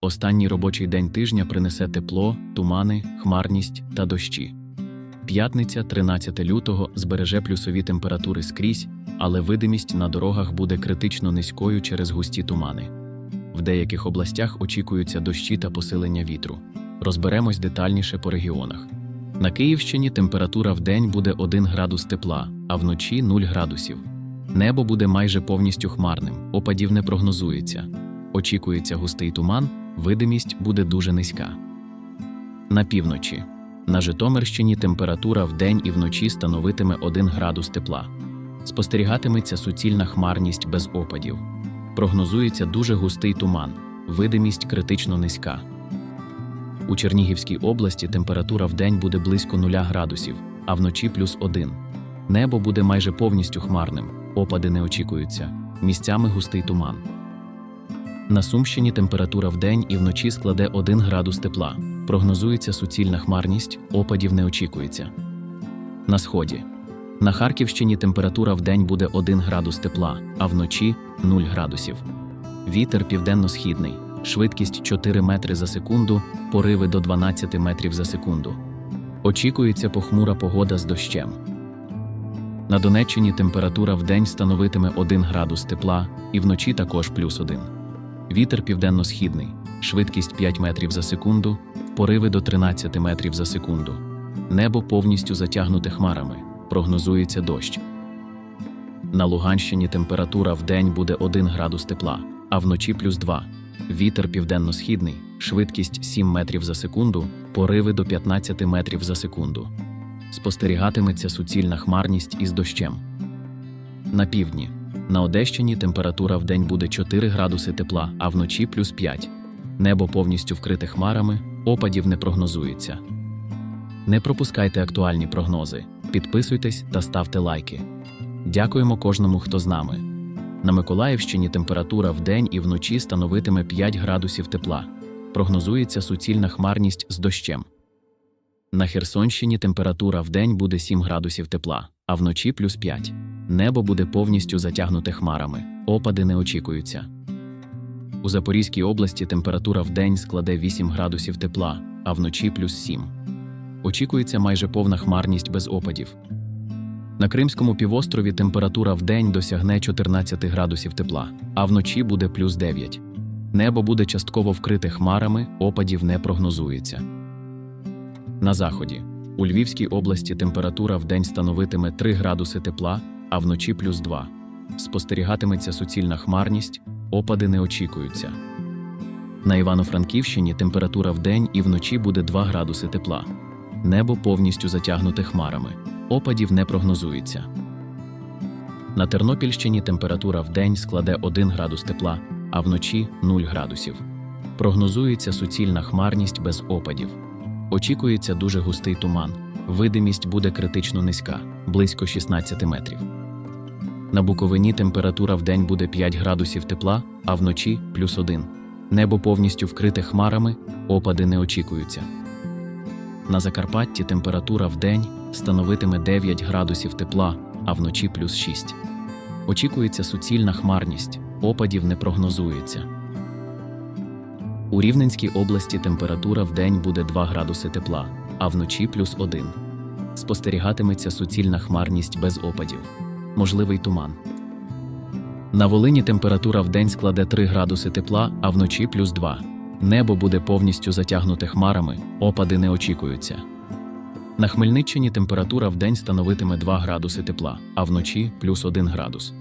Останній робочий день тижня принесе тепло, тумани, хмарність та дощі. П'ятниця, 13 лютого, збереже плюсові температури скрізь, але видимість на дорогах буде критично низькою через густі тумани. В деяких областях очікуються дощі та посилення вітру. Розберемось детальніше по регіонах. На Київщині температура в день буде 1 градус тепла, а вночі 0 градусів. Небо буде майже повністю хмарним, опадів не прогнозується. Очікується густий туман, видимість буде дуже низька. На півночі. На Житомирщині температура вдень і вночі становитиме 1 градус тепла. Спостерігатиметься суцільна хмарність без опадів. Прогнозується дуже густий туман, видимість критично низька. У Чернігівській області температура вдень буде близько 0 градусів, а вночі плюс 1. Небо буде майже повністю хмарним, опади не очікуються, місцями густий туман. На Сумщині температура вдень і вночі складе 1 градус тепла. Прогнозується суцільна хмарність, опадів не очікується. На сході. На Харківщині температура вдень буде 1 градус тепла, а вночі 0 градусів. Вітер південно-східний, швидкість 4 метри за секунду, пориви до 12 метрів за секунду. Очікується похмура погода з дощем. На Донеччині температура вдень становитиме 1 градус тепла і вночі також плюс 1. Вітер південно-східний, швидкість 5 метрів за секунду, пориви до 13 метрів за секунду. Небо повністю затягнуте хмарами, прогнозується дощ. На Луганщині температура вдень буде 1 градус тепла, а вночі плюс 2. Вітер південно-східний, швидкість 7 метрів за секунду, пориви до 15 метрів за секунду. Спостерігатиметься суцільна хмарність із дощем. На півдні. На Одещині температура вдень буде 4 градуси тепла, а вночі плюс 5. Небо повністю вкрите хмарами, опадів не прогнозується. Не пропускайте актуальні прогнози, підписуйтесь та ставте лайки. Дякуємо кожному, хто з нами. На Миколаївщині температура вдень і вночі становитиме 5 градусів тепла. Прогнозується суцільна хмарність з дощем. На Херсонщині температура вдень буде 7 градусів тепла, а вночі плюс 5. Небо буде повністю затягнуте хмарами, опади не очікуються. У Запорізькій області температура вдень складе 8 градусів тепла, а вночі плюс 7. Очікується майже повна хмарність без опадів. На Кримському півострові температура вдень досягне 14 градусів тепла, а вночі буде плюс 9. Небо буде частково вкрите хмарами, опадів не прогнозується. На заході. У Львівській області температура вдень становитиме 3 градуси тепла, а вночі плюс 2. Спостерігатиметься суцільна хмарність, опади не очікуються. На Івано-Франківщині температура вдень і вночі буде 2 градуси тепла. Небо повністю затягнуте хмарами, опадів не прогнозується. На Тернопільщині температура вдень складе 1 градус тепла, а вночі 0 градусів. Прогнозується суцільна хмарність без опадів. Очікується дуже густий туман. Видимість буде критично низька, близько 16 метрів. На Буковині температура вдень буде 5 градусів тепла, а вночі плюс 1. Небо повністю вкрите хмарами, опади не очікуються. На Закарпатті температура вдень становитиме 9 градусів тепла, а вночі плюс 6. Очікується суцільна хмарність, опадів не прогнозується. У Рівненській області температура вдень буде 2 градуси тепла, а вночі плюс 1. Спостерігатиметься суцільна хмарність без опадів. Можливий туман. На Волині температура вдень складе 3 градуси тепла, а вночі плюс 2. Небо буде повністю затягнуте хмарами, опади не очікуються. На Хмельниччині температура вдень становитиме 2 градуси тепла, а вночі плюс 1 градус.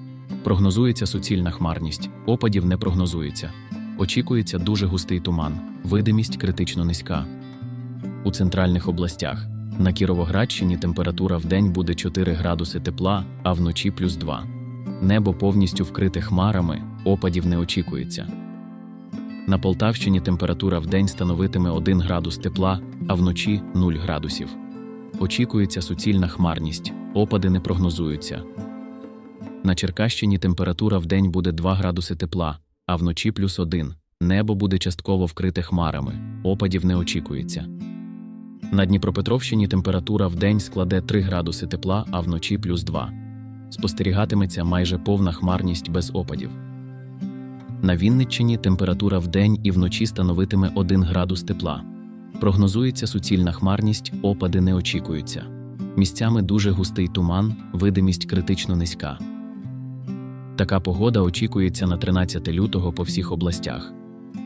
Прогнозується суцільна хмарність, опадів не прогнозується. Очікується дуже густий туман, видимість критично низька. У центральних областях на Кіровоградщині температура вдень буде 4 градуси тепла, а вночі плюс 2. Небо повністю вкрите хмарами, опадів не очікується. На Полтавщині температура вдень становитиме 1 градус тепла, а вночі 0 градусів. Очікується суцільна хмарність, опади не прогнозуються. На Черкащині температура вдень буде 2 градуси тепла, а вночі плюс 1. Небо буде частково вкрите хмарами, опадів не очікується. На Дніпропетровщині температура вдень складе 3 градуси тепла, а вночі плюс 2. Спостерігатиметься майже повна хмарність без опадів. На Вінниччині температура вдень і вночі становитиме 1 градус тепла. Прогнозується суцільна хмарність, опади не очікуються. Місцями дуже густий туман, видимість критично низька. Така погода очікується на 13 лютого по всіх областях.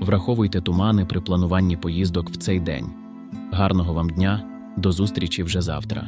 Враховуйте тумани при плануванні поїздок в цей день. Гарного вам дня, до зустрічі вже завтра.